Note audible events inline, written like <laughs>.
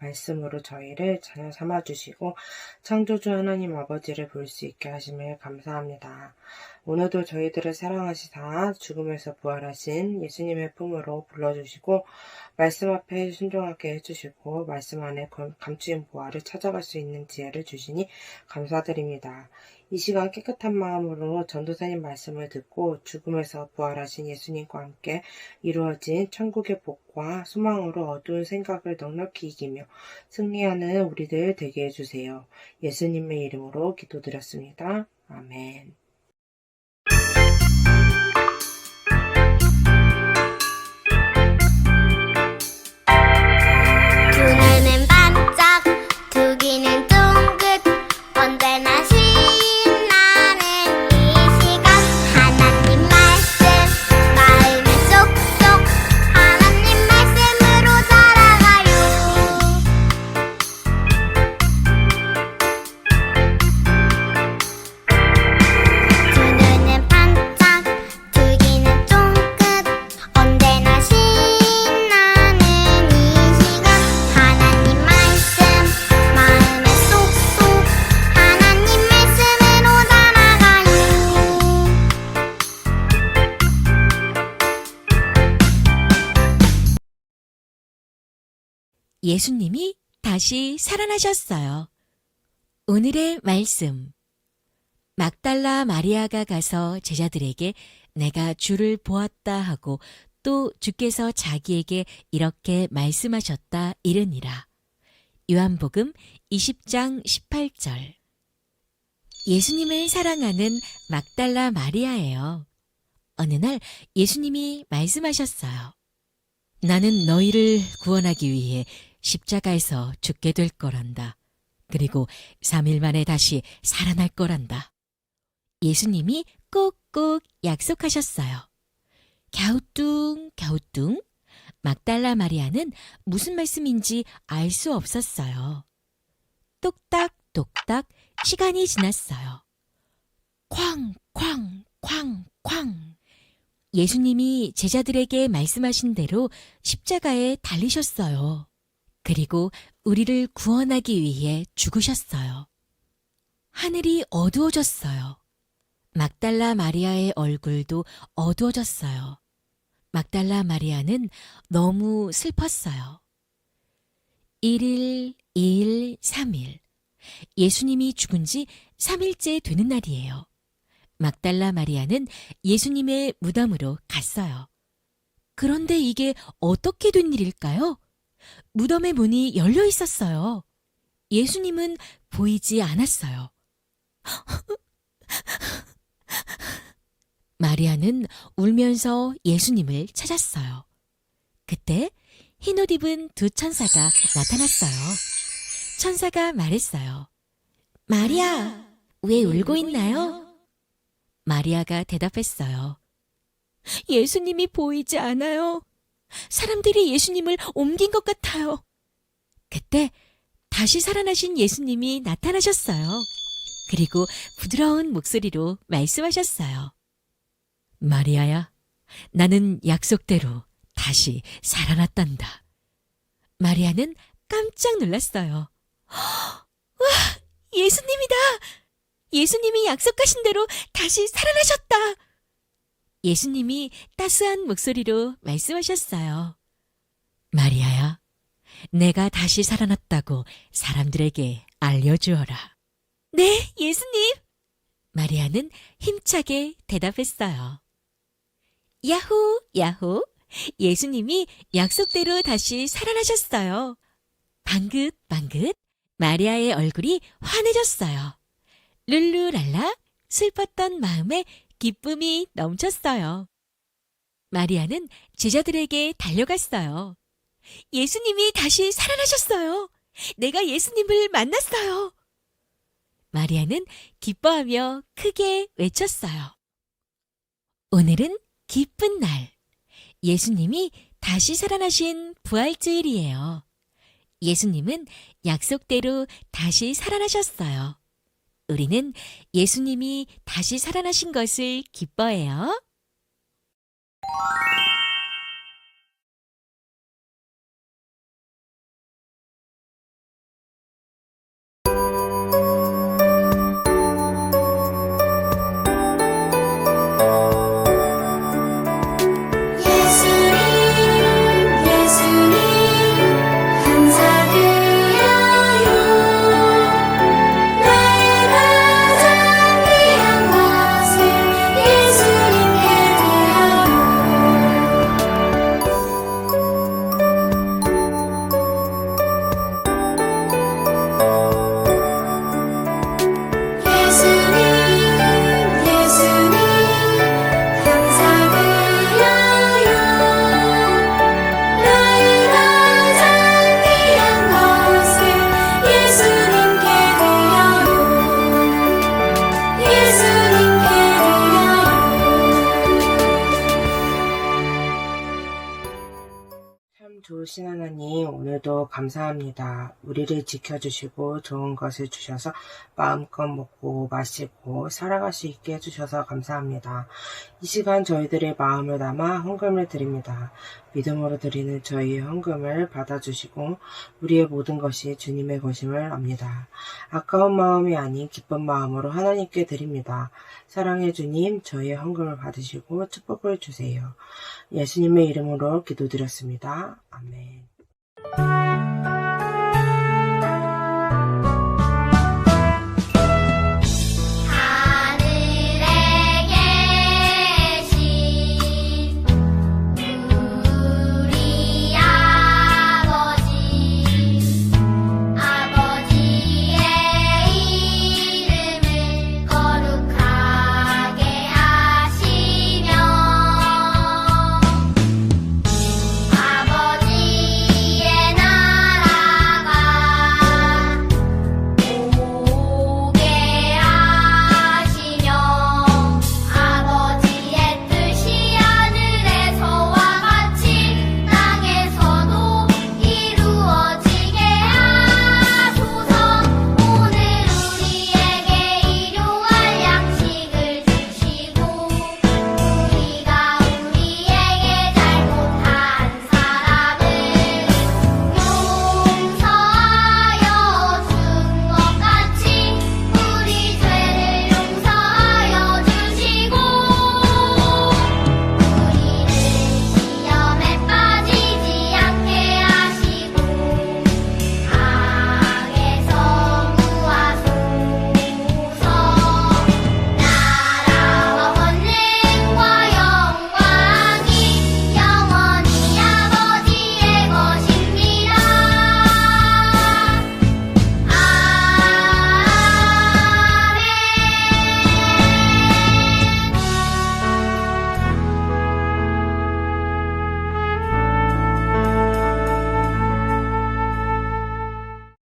말씀으로 저희를 자녀 삼아 주시고 창조주 하나님 아버지를 볼 수 있게 하심을 감사합니다. 오늘도 저희들을 사랑하시사 죽음에서 부활하신 예수님의 품으로 불러주시고 말씀 앞에 순종하게 해주시고 말씀 안에 감추인 보화를 찾아갈 수 있는 지혜를 주시니 감사드립니다. 이 시간 깨끗한 마음으로 전도사님 말씀을 듣고 죽음에서 부활하신 예수님과 함께 이루어진 천국의 복과 소망으로 어두운 생각을 넉넉히 이기며 승리하는 우리들 되게 해주세요. 예수님의 이름으로 기도드렸습니다. 아멘. 예수님이 다시 살아나셨어요. 오늘의 말씀. 막달라 마리아가 가서 제자들에게 내가 주를 보았다 하고 또 주께서 자기에게 이렇게 말씀하셨다 이르니라. 요한복음 20장 18절. 예수님을 사랑하는 막달라 마리아예요. 어느 날 예수님이 말씀하셨어요. 나는 너희를 구원하기 위해 십자가에서 죽게 될 거란다. 그리고 3일 만에 다시 살아날 거란다. 예수님이 꼭꼭 약속하셨어요. 갸우뚱, 갸우뚱. 막달라 마리아는 무슨 말씀인지 알 수 없었어요. 똑딱, 똑딱 시간이 지났어요. 쾅, 쾅, 쾅, 쾅. 예수님이 제자들에게 말씀하신 대로 십자가에 달리셨어요. 그리고 우리를 구원하기 위해 죽으셨어요. 하늘이 어두워졌어요. 막달라 마리아의 얼굴도 어두워졌어요. 막달라 마리아는 너무 슬펐어요. 1일, 2일, 3일. 예수님이 죽은 지 3일째 되는 날이에요. 막달라 마리아는 예수님의 무덤으로 갔어요. 그런데 이게 어떻게 된 일일까요? 무덤의 문이 열려 있었어요. 예수님은 보이지 않았어요. <laughs> 마리아는 울면서 예수님을 찾았어요. 그때 흰옷 입은 두 천사가 나타났어요. 천사가 말했어요. 마리아, 왜 울고 있나요? 마리아가 대답했어요. 예수님이 보이지 않아요. 사람들이 예수님을 옮긴 것 같아요. 그때 다시 살아나신 예수님이 나타나셨어요. 그리고 부드러운 목소리로 말씀하셨어요. 마리아야, 나는 약속대로 다시 살아났단다. 마리아는 깜짝 놀랐어요. <gasps> 와, 예수님이다! 예수님이 약속하신 대로 다시 살아나셨다! 예수님이 따스한 목소리로 말씀하셨어요. 마리아야, 내가 다시 살아났다고 사람들에게 알려주어라. 네, 예수님! 마리아는 힘차게 대답했어요. 야호, 야호! 예수님이 약속대로 다시 살아나셨어요. 방긋방긋 마리아의 얼굴이 환해졌어요. 룰루랄라 슬펐던 마음에 기쁨이 넘쳤어요. 마리아는 제자들에게 달려갔어요. 예수님이 다시 살아나셨어요. 내가 예수님을 만났어요. 마리아는 기뻐하며 크게 외쳤어요. 오늘은 기쁜 날. 예수님이 다시 살아나신 부활주일이에요. 예수님은 약속대로 다시 살아나셨어요. 우리는 예수님이 다시 살아나신 것을 기뻐해요. 오늘도 감사합니다. 우리를 지켜주시고 좋은 것을 주셔서 마음껏 먹고 마시고 살아갈 수 있게 해주셔서 감사합니다. 이 시간 저희들의 마음을 담아 헌금을 드립니다. 믿음으로 드리는 저희의 헌금을 받아주시고 우리의 모든 것이 주님의 것임을 압니다. 아까운 마음이 아닌 기쁜 마음으로 하나님께 드립니다. 사랑해 주님, 저희의 헌금을 받으시고 축복을 주세요. 예수님의 이름으로 기도드렸습니다. 아멘. Bye.